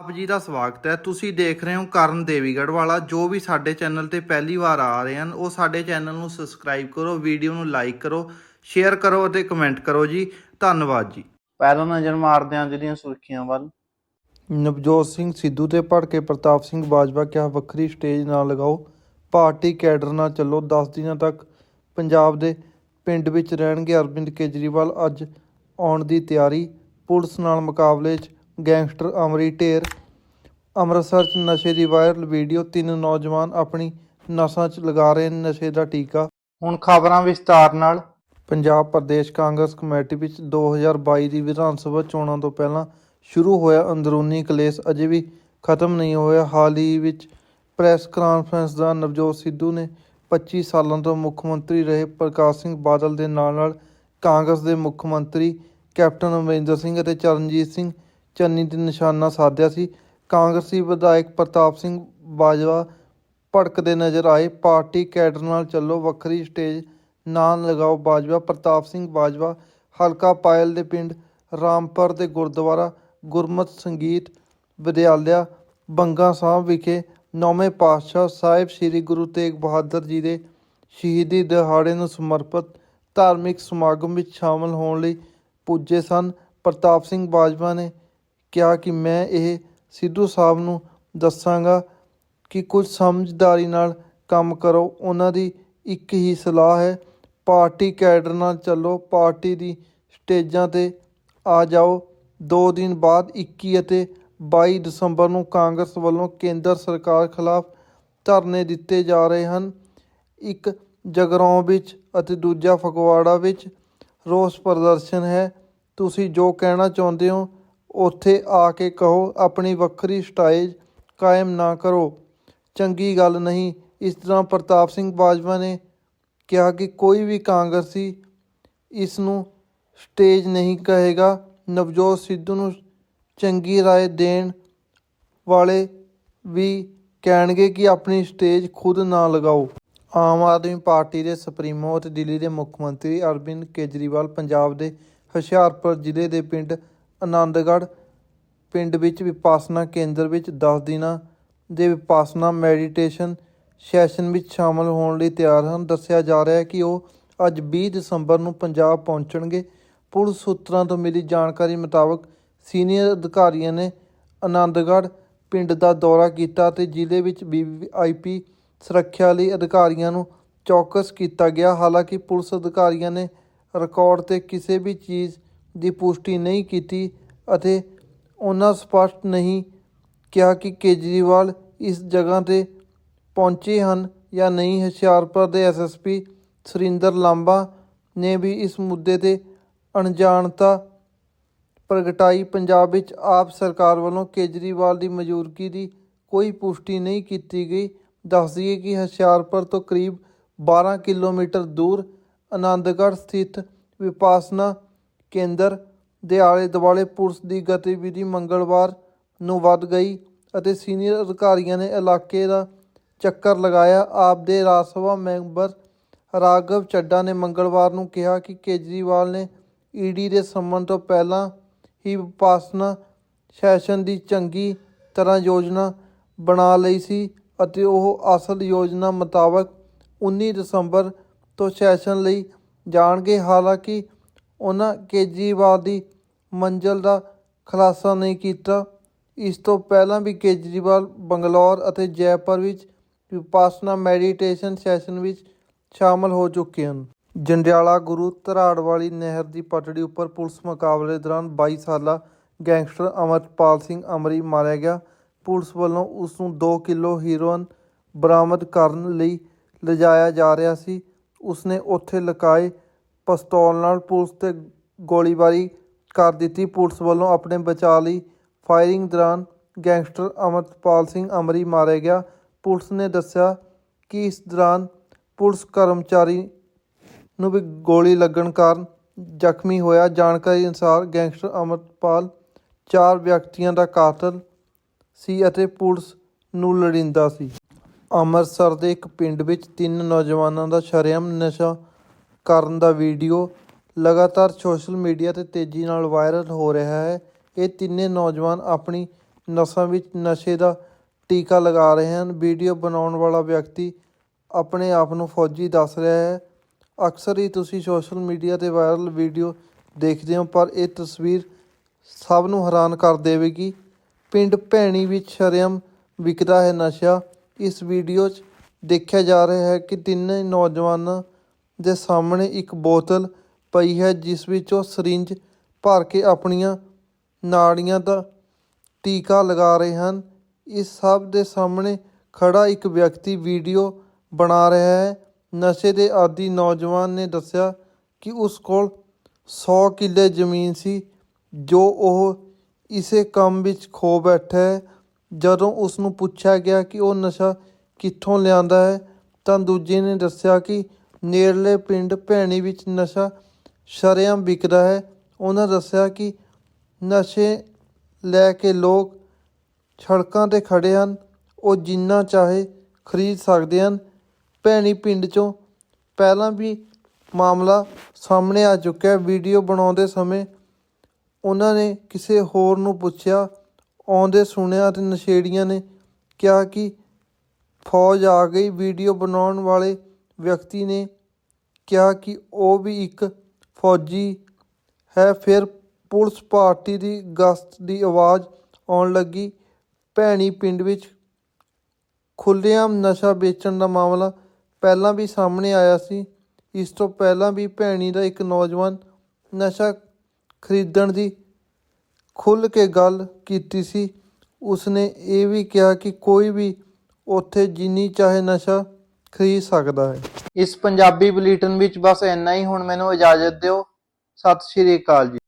ਆਪ ਜੀ ਦਾ ਸਵਾਗਤ ਹੈ। ਤੁਸੀਂ ਦੇਖ ਰਹੇ ਹੋ ਕਰਨ ਦੇਵੀਗੜ੍ਹ ਵਾਲਾ। ਜੋ ਵੀ ਸਾਡੇ ਚੈਨਲ ਤੇ ਪਹਿਲੀ ਵਾਰ ਆ ਰਹੇ ਹਨ ਉਹ ਸਾਡੇ ਚੈਨਲ ਨੂੰ ਸਬਸਕ੍ਰਾਈਬ ਕਰੋ ਵੀਡੀਓ ਨੂੰ ਲਾਈਕ ਕਰੋ ਸ਼ੇਅਰ ਕਰੋ ਅਤੇ ਕਮੈਂਟ ਕਰੋ ਜੀ। ਧੰਨਵਾਦ ਜੀ। ਪਹਿਲਾਂ ਨਜ਼ਰ ਮਾਰਦੇ ਹਾਂ ਜਿਹੜੀਆਂ ਸੁਰਖੀਆਂ ਵੱਲ। ਨਵਜੋਤ ਸਿੰਘ ਸਿੱਧੂ ਤੇ ਭੜਕੇ ਪ੍ਰਤਾਪ ਸਿੰਘ ਬਾਜਵਾ ਕਿਹਾ ਵੱਖਰੀ ਸਟੇਜ ਨਾ ਲਗਾਓ। ਪਾਰਟੀ ਕੈਡਰ ਨਾਲ ਚੱਲੋ। 10 ਦਿਨਾਂ ਤੱਕ ਪੰਜਾਬ ਦੇ ਪਿੰਡ ਵਿੱਚ ਰਹਿਣਗੇ ਅਰਵਿੰਦ ਕੇਜਰੀਵਾਲ। ਅੱਜ ਆਉਣ ਦੀ ਤਿਆਰੀ ਪੁਲਿਸ ਨਾਲ ਮੁਕਾਬਲੇ 'ਚ ਗੈਂਗਸਟਰ ਅਮਰੀ ਢੇਰ, ਅੰਮ੍ਰਿਤਸਰ 'ਚ ਨਸ਼ੇ ਦੀ ਵਾਇਰਲ ਵੀਡੀਓ ਤਿੰਨ ਨੌਜਵਾਨ ਆਪਣੀ ਨਸਾਂ 'ਚ ਲਗਾ ਰਹੇ ਨੇ ਨਸ਼ੇ ਦਾ ਟੀਕਾ। ਹੁਣ ਖਬਰਾਂ ਵਿਸਤਾਰ ਨਾਲ। ਪੰਜਾਬ ਪ੍ਰਦੇਸ਼ ਕਾਂਗਰਸ ਕਮੇਟੀ ਵਿੱਚ 2022 ਦੀ ਵਿਧਾਨ ਸਭਾ ਚੋਣਾਂ ਤੋਂ ਪਹਿਲਾਂ ਸ਼ੁਰੂ ਹੋਇਆ ਅੰਦਰੂਨੀ ਕਲੇਸ਼, ਅਜੇ ਵੀ ਖਤਮ ਨਹੀਂ ਹੋਇਆ। ਹਾਲ ਹੀ ਵਿੱਚ ਪ੍ਰੈਸ ਕਾਨਫਰੰਸ ਦਾ ਨਵਜੋਤ ਸਿੱਧੂ ਨੇ 25 ਸਾਲਾਂ ਤੋਂ ਮੁੱਖ ਮੰਤਰੀ ਰਹੇ ਪ੍ਰਕਾਸ਼ ਸਿੰਘ ਬਾਦਲ ਦੇ ਨਾਲ ਨਾਲ ਕਾਂਗਰਸ ਦੇ ਮੁੱਖ ਮੰਤਰੀ ਕੈਪਟਨ ਅਮਰਿੰਦਰ ਸਿੰਘ ਅਤੇ ਚਰਨਜੀਤ ਸਿੰਘ ਚੰਨੀ ਦੇ ਨਿਸ਼ਾਨਾ ਸਾਧਿਆ ਸੀ। ਕਾਂਗਰਸੀ ਵਿਧਾਇਕ ਪ੍ਰਤਾਪ ਸਿੰਘ ਬਾਜਵਾ ਭੜਕਦੇ ਨਜ਼ਰ ਆਏ। ਪਾਰਟੀ ਕੈਡਰ ਨਾਲ ਚੱਲੋ, ਵੱਖਰੀ ਸਟੇਜ ਨਾ ਲਗਾਓ। ਬਾਜਵਾ, ਪ੍ਰਤਾਪ ਸਿੰਘ ਬਾਜਵਾ, ਹਲਕਾ ਪਾਇਲ ਦੇ ਪਿੰਡ ਰਾਮਪੁਰ ਦੇ ਗੁਰਦੁਆਰਾ ਗੁਰਮਤ ਸੰਗੀਤ ਵਿਦਿਆਲਿਆ, ਬੰਗਾ ਸਾਹਿਬ ਵਿਖੇ ਨੌਵੇਂ ਪਾਤਸ਼ਾਹ ਸਾਹਿਬ ਸ੍ਰੀ ਗੁਰੂ ਤੇਗ ਬਹਾਦਰ ਜੀ ਦੇ ਸ਼ਹੀਦੀ ਦਿਹਾੜੇ ਨੂੰ ਸਮਰਪਿਤ ਧਾਰਮਿਕ ਸਮਾਗਮ ਵਿੱਚ ਸ਼ਾਮਲ ਹੋਣ ਲਈ ਪੁੱਜੇ ਸਨ। ਪ੍ਰਤਾਪ ਸਿੰਘ ਬਾਜਵਾ ਨੇ ਕਿਹਾ ਕਿ ਮੈਂ ਇਹ ਸਿੱਧੂ ਸਾਹਿਬ ਨੂੰ ਦੱਸਾਂਗਾ ਕਿ ਕੁਝ ਸਮਝਦਾਰੀ ਨਾਲ ਕੰਮ ਕਰੋ। ਉਹਨਾਂ ਦੀ ਇੱਕ ਹੀ ਸਲਾਹ ਹੈ, ਪਾਰਟੀ ਕੈਡਰ ਨਾਲ ਚੱਲੋ, ਪਾਰਟੀ ਦੀ ਸਟੇਜਾਂ ਤੇ ਆ ਜਾਓ। ਦੋ ਦਿਨ ਬਾਅਦ 21 ਅਤੇ 22 ਦਸੰਬਰ ਨੂੰ ਕਾਂਗਰਸ ਵੱਲੋਂ ਕੇਂਦਰ ਸਰਕਾਰ ਖਿਲਾਫ ਧਰਨੇ ਦਿੱਤੇ ਜਾ ਰਹੇ ਹਨ। ਇੱਕ ਜਗਰਾਉਂ ਵਿੱਚ ਅਤੇ ਦੂਜਾ ਫਗਵਾੜਾ ਵਿੱਚ ਰੋਸ ਪ੍ਰਦਰਸ਼ਨ ਹੈ। ਤੁਸੀਂ ਜੋ ਕਹਿਣਾ ਚਾਹੁੰਦੇ ਹੋ ਉੱਥੇ ਆ ਕੇ ਕਹੋ, ਆਪਣੀ ਵੱਖਰੀ ਸਟਾਈਲ ਕਾਇਮ ਨਾ ਕਰੋ। ਚੰਗੀ ਗੱਲ ਨਹੀਂ। ਇਸ ਤਰ੍ਹਾਂ ਪ੍ਰਤਾਪ ਸਿੰਘ ਬਾਜਵਾ ਨੇ ਕਿਹਾ ਕਿ ਕੋਈ ਵੀ ਕਾਂਗਰਸੀ ਇਸ ਨੂੰ ਸਟੇਜ ਨਹੀਂ ਕਹੇਗਾ। ਨਵਜੋਤ ਸਿੱਧੂ ਨੂੰ ਚੰਗੀ ਰਾਏ ਦੇਣ ਵਾਲੇ ਵੀ ਕਹਿਣਗੇ ਕਿ ਆਪਣੀ ਸਟੇਜ ਖੁਦ ਨਾ ਲਗਾਓ। ਆਮ ਆਦਮੀ ਪਾਰਟੀ ਦੇ ਸੁਪਰੀਮੋ ਅਤੇ ਦਿੱਲੀ ਦੇ ਮੁੱਖ ਮੰਤਰੀ ਅਰਵਿੰਦ ਕੇਜਰੀਵਾਲ ਪੰਜਾਬ ਦੇ ਹੁਸ਼ਿਆਰਪੁਰ ਜ਼ਿਲ੍ਹੇ ਦੇ ਪਿੰਡ ਆਨੰਦਗੜ੍ਹ, ਪਿੰਡ ਵਿੱਚ ਵਿਪਾਸਨਾ ਕੇਂਦਰ ਵਿੱਚ 10 ਦਿਨਾਂ ਦੇ ਵਿਪਾਸਨਾ ਮੈਡੀਟੇਸ਼ਨ ਸੈਸ਼ਨ ਵਿੱਚ ਸ਼ਾਮਲ ਹੋਣ ਲਈ ਤਿਆਰ ਹਨ। ਦੱਸਿਆ ਜਾ ਰਿਹਾ ਹੈ ਕਿ ਉਹ ਅੱਜ 20 ਦਸੰਬਰ ਨੂੰ ਪੰਜਾਬ ਪਹੁੰਚਣਗੇ। ਪੁਲਿਸ ਸੂਤਰਾਂ ਤੋਂ ਮਿਲੀ ਜਾਣਕਾਰੀ ਮੁਤਾਬਕ ਸੀਨੀਅਰ ਅਧਿਕਾਰੀਆਂ ਨੇ ਆਨੰਦਗੜ੍ਹ ਪਿੰਡ ਦਾ ਦੌਰਾ ਕੀਤਾ ਤੇ ਜ਼ਿਲ੍ਹੇ ਵਿੱਚ ਵੀਆਈਪੀ ਸੁਰੱਖਿਆ ਲਈ ਅਧਿਕਾਰੀਆਂ ਨੂੰ ਚੌਕਸ ਕੀਤਾ ਗਿਆ। ਹਾਲਾਂਕਿ ਪੁਲਿਸ ਅਧਿਕਾਰੀਆਂ ਨੇ ਰਿਕਾਰਡ ਤੇ ਕਿਸੇ ਵੀ ਚੀਜ਼ ਦੀ ਪੁਸ਼ਟੀ ਨਹੀਂ ਕੀਤੀ ਅਤੇ ਉਹਨਾਂ ਸਪਸ਼ਟ ਨਹੀਂ ਕਿਹਾ ਕਿ ਕੇਜਰੀਵਾਲ ਇਸ ਜਗ੍ਹਾ ਤੇ ਪਹੁੰਚੇ ਹਨ ਜਾਂ ਨਹੀਂ। ਹੁਸ਼ਿਆਰਪੁਰ ਦੇ ਐਸਐਸਪੀ ਸੁਰਿੰਦਰ ਲਾਂਬਾ ਨੇ ਵੀ ਇਸ ਮੁੱਦੇ ਤੇ ਅਣਜਾਣਤਾ ਪ੍ਰਗਟਾਈ। ਪੰਜਾਬ ਵਿੱਚ ਆਪ ਸਰਕਾਰ ਵੱਲੋਂ ਕੇਜਰੀਵਾਲ ਦੀ ਮੌਜੂਦਗੀ ਦੀ ਕੋਈ ਪੁਸ਼ਟੀ ਨਹੀਂ ਕੀਤੀ ਗਈ। ਦੱਸ ਦਈਏ ਕਿ ਹੁਸ਼ਿਆਰਪੁਰ ਤੋਂ ਕਰੀਬ 12 ਕਿਲੋਮੀਟਰ ਦੂਰ ਆਨੰਦਗੜ੍ਹ ਸਥਿਤ ਵਿਪਾਸਨਾ ਕੇਂਦਰ ਦੇ ਆਲੇ ਦੁਆਲੇ ਪੁਲਿਸ ਦੀ ਗਤੀਵਿਧੀ ਮੰਗਲਵਾਰ ਨੂੰ ਵੱਧ ਗਈ ਅਤੇ ਸੀਨੀਅਰ ਅਧਿਕਾਰੀਆਂ ਨੇ ਇਲਾਕੇ ਦਾ ਚੱਕਰ ਲਗਾਇਆ। ਆਪ ਦੇ ਰਾਜ ਸਭਾ ਮੈਂਬਰ ਰਾਘਵ ਚੱਡਾ ਨੇ ਮੰਗਲਵਾਰ ਨੂੰ ਕਿਹਾ ਕਿ ਕੇਜਰੀਵਾਲ ਨੇ ਈਡੀ ਦੇ ਸੰਮਨ ਤੋਂ ਪਹਿਲਾਂ ਹੀ ਵਿਪਾਸਨਾ ਸੈਸ਼ਨ ਦੀ ਚੰਗੀ ਤਰ੍ਹਾਂ ਯੋਜਨਾ ਬਣਾ ਲਈ ਸੀ ਅਤੇ ਉਹ ਅਸਲ ਯੋਜਨਾ ਮੁਤਾਬਕ 19 ਦਸੰਬਰ ਤੋਂ ਸੈਸ਼ਨ ਲਈ ਜਾਣਗੇ। ਹਾਲਾਂਕਿ ਉਹਨਾਂ ਕੇਜਰੀਵਾਲ ਦੀ ਮੰਜ਼ਲ ਦਾ ਖੁਲਾਸਾ ਨਹੀਂ ਕੀਤਾ। ਇਸ ਤੋਂ ਪਹਿਲਾਂ ਵੀ ਕੇਜਰੀਵਾਲ ਬੰਗਲੌਰ ਅਤੇ ਜੈਪੁਰ ਵਿੱਚ ਵਿਪਾਸਨਾ ਮੈਡੀਟੇਸ਼ਨ ਸੈਸ਼ਨ ਵਿੱਚ ਸ਼ਾਮਲ ਹੋ ਚੁੱਕੇ ਹਨ। ਜੰਡਿਆਲਾ ਗੁਰੂ ਧਰਾੜ ਵਾਲੀ ਨਹਿਰ ਦੀ ਪਟੜੀ ਉੱਪਰ ਪੁਲਿਸ ਮੁਕਾਬਲੇ ਦੌਰਾਨ 22 ਸਾਲਾ ਗੈਂਗਸਟਰ ਅਮਰਪਾਲ ਸਿੰਘ ਅਮਰੀ ਮਾਰਿਆ ਗਿਆ। ਪੁਲਿਸ ਵੱਲੋਂ ਉਸ ਨੂੰ 2 ਕਿਲੋ ਹੀਰੋਇਨ ਬਰਾਮਦ ਕਰਨ ਲਈ ਲਿਜਾਇਆ ਜਾ ਰਿਹਾ ਸੀ। ਉਸਨੇ ਉੱਥੇ ਲੁਕਾਏ ਪਿਸਤੌਲ ਨਾਲ ਪੁਲਿਸ ਤੇ ਗੋਲੀਬਾਰੀ ਕਰ ਦਿੱਤੀ। ਪੁਲਿਸ ਵੱਲੋਂ ਆਪਣੇ ਬਚਾਅ ਲਈ ਫਾਇਰਿੰਗ ਦੌਰਾਨ ਗੈਂਗਸਟਰ ਅਮਰਪਾਲ ਸਿੰਘ ਅਮਰੀ ਮਾਰਿਆ ਗਿਆ। ਪੁਲਿਸ ਨੇ ਦੱਸਿਆ ਕਿ ਇਸ ਦੌਰਾਨ ਪੁਲਿਸ ਕਰਮਚਾਰੀ ਨੂੰ ਵੀ ਗੋਲੀ ਲੱਗਣ ਕਾਰਨ ਜ਼ਖਮੀ ਹੋਇਆ। ਜਾਣਕਾਰੀ ਅਨੁਸਾਰ ਗੈਂਗਸਟਰ ਅਮਰਪਾਲ ਚਾਰ ਵਿਅਕਤੀਆਂ ਦਾ ਕਾਤਲ ਸੀ ਅਤੇ ਪੁਲਿਸ ਨੂੰ ਲੜਿੰਦਾ ਸੀ। ਅੰਮ੍ਰਿਤਸਰ ਦੇ ਇੱਕ ਪਿੰਡ ਵਿੱਚ ਤਿੰਨ ਨੌਜਵਾਨਾਂ ਦਾ ਸ਼ਰੇਆਮ ਨਸ਼ਾ ਕਰਨ ਦਾ ਵੀਡੀਓ ਲਗਾਤਾਰ ਸੋਸ਼ਲ ਮੀਡੀਆ ਤੇ ਤੇਜ਼ੀ ਨਾਲ ਵਾਇਰਲ ਹੋ ਰਿਹਾ ਹੈ। ਇਹ ਤਿੰਨੇ ਨੌਜਵਾਨ ਆਪਣੀ ਨਸਾਂ ਵਿੱਚ ਨਸ਼ੇ ਦਾ ਟੀਕਾ ਲਗਾ ਰਹੇ ਹਨ। ਵੀਡੀਓ ਬਣਾਉਣ ਵਾਲਾ ਵਿਅਕਤੀ ਆਪਣੇ ਆਪ ਨੂੰ ਫੌਜੀ ਦੱਸ ਰਿਹਾ ਹੈ। ਅਕਸਰ ਹੀ ਤੁਸੀਂ ਸੋਸ਼ਲ ਮੀਡੀਆ ਤੇ ਵਾਇਰਲ ਵੀਡੀਓ ਦੇਖਦੇ ਹੋ, ਪਰ ਇਹ ਤਸਵੀਰ ਸਭ ਨੂੰ ਹੈਰਾਨ ਕਰ ਦੇਵੇਗੀ। ਪਿੰਡ ਭੈਣੀ ਵਿੱਚ ਸ਼ਰੇਆਮ ਵਿਕਦਾ ਹੈ ਨਸ਼ਾ। ਇਸ ਵੀਡੀਓ 'ਚ ਦੇਖਿਆ ਜਾ ਰਿਹਾ ਹੈ ਕਿ ਤਿੰਨੇ ਨੌਜਵਾਨਾਂ ਦੇ ਸਾਹਮਣੇ ਇੱਕ ਬੋਤਲ ਪਈ ਹੈ, ਜਿਸ ਵਿੱਚ ਉਹ ਸਰਿੰਜ ਭਰ ਕੇ ਆਪਣੀਆਂ ਨਾੜੀਆਂ ਦਾ ਟੀਕਾ ਲਗਾ ਰਹੇ ਹਨ। ਇਸ ਸਭ ਦੇ ਸਾਹਮਣੇ ਖੜਾ ਇੱਕ ਵਿਅਕਤੀ ਵੀਡੀਓ ਬਣਾ ਰਿਹਾ ਹੈ। ਨਸ਼ੇ ਦੇ ਆਦੀ ਨੌਜਵਾਨ ਨੇ ਦੱਸਿਆ ਕਿ ਉਸ ਕੋਲ 100 ਕਿੱਲੇ ਜ਼ਮੀਨ ਸੀ, ਜੋ ਉਹ ਇਸੇ ਕੰਮ ਵਿੱਚ ਖੋ ਬੈਠਾ ਹੈ। ਜਦੋਂ ਉਸ ਨੂੰ ਪੁੱਛਿਆ ਗਿਆ ਕਿ ਉਹ ਨਸ਼ਾ ਕਿੱਥੋਂ ਲਿਆਂਦਾ ਹੈ, ਤਾਂ ਦੂਜੇ ਨੇ ਦੱਸਿਆ ਕਿ ਨੇੜਲੇ ਪਿੰਡ ਭੈਣੀ ਵਿੱਚ ਨਸ਼ਾ ਸ਼ਰੇਆਮ ਵਿਕਦਾ ਹੈ। ਉਹਨਾਂ ਦੱਸਿਆ ਕਿ ਨਸ਼ੇ ਲੈ ਕੇ ਲੋਕ ਸੜਕਾਂ ਤੇ ਖੜੇ ਹਨ। ਉਹ ਜਿੰਨਾ ਚਾਹੇ ਖਰੀਦ ਸਕਦੇ ਹਨ। ਭੈਣੀ ਪਿੰਡ ਚੋਂ ਪਹਿਲਾਂ ਵੀ ਮਾਮਲਾ ਸਾਹਮਣੇ ਆ ਚੁੱਕਿਆ ਵੀਡੀਓ ਬਣਾਉਂਦੇ ਸਮੇਂ ਉਹਨਾਂ ਨੇ ਕਿਸੇ ਹੋਰ ਨੂੰ ਪੁੱਛਿਆ, ਆਉਂਦੇ ਸੁਣਿਆ ਤੇ ਨਸ਼ੇੜੀਆਂ ਨੇ ਕਿਹਾ ਕਿ ਫੌਜ ਆ ਗਈ। ਵੀਡੀਓ ਬਣਾਉਣ ਵਾਲੇ ਵਿਅਕਤੀ ਨੇ ਕਿਹਾ ਕਿ ਉਹ ਵੀ ਇੱਕ ਫੌਜੀ ਹੈ। ਫਿਰ ਪੁਲਿਸ ਪਾਰਟੀ ਦੀ ਗਸ਼ਤ ਦੀ ਆਵਾਜ਼ ਆਉਣ ਲੱਗੀ। ਭੈਣੀ ਪਿੰਡ ਵਿੱਚ ਖੁੱਲ੍ਹੇਆਮ ਨਸ਼ਾ ਵੇਚਣ ਦਾ ਮਾਮਲਾ ਪਹਿਲਾਂ ਵੀ ਸਾਹਮਣੇ ਆਇਆ ਸੀ। ਇਸ ਤੋਂ ਪਹਿਲਾਂ ਵੀ ਭੈਣੀ ਦਾ ਇੱਕ ਨੌਜਵਾਨ ਨਸ਼ਾ ਖਰੀਦਣ ਦੀ ਖੁੱਲ੍ਹ ਕੇ ਗੱਲ ਕੀਤੀ ਸੀ। ਉਸਨੇ ਇਹ ਵੀ ਕਿਹਾ ਕਿ ਕੋਈ ਵੀ ਉੱਥੇ ਜਿੰਨੀ ਚਾਹੇ ਨਸ਼ਾ ਖਰੀਦ ਸਕਦਾ ਹੈ। ਇਸ ਪੰਜਾਬੀ ਬੁਲੇਟਿਨ ਵਿੱਚ ਬਸ ਇੰਨਾ ਹੀ। ਹੁਣ ਮੈਨੂੰ ਇਜਾਜ਼ਤ ਦਿਓ। ਸਤਿ ਸ਼੍ਰੀ ਅਕਾਲ ਜੀ।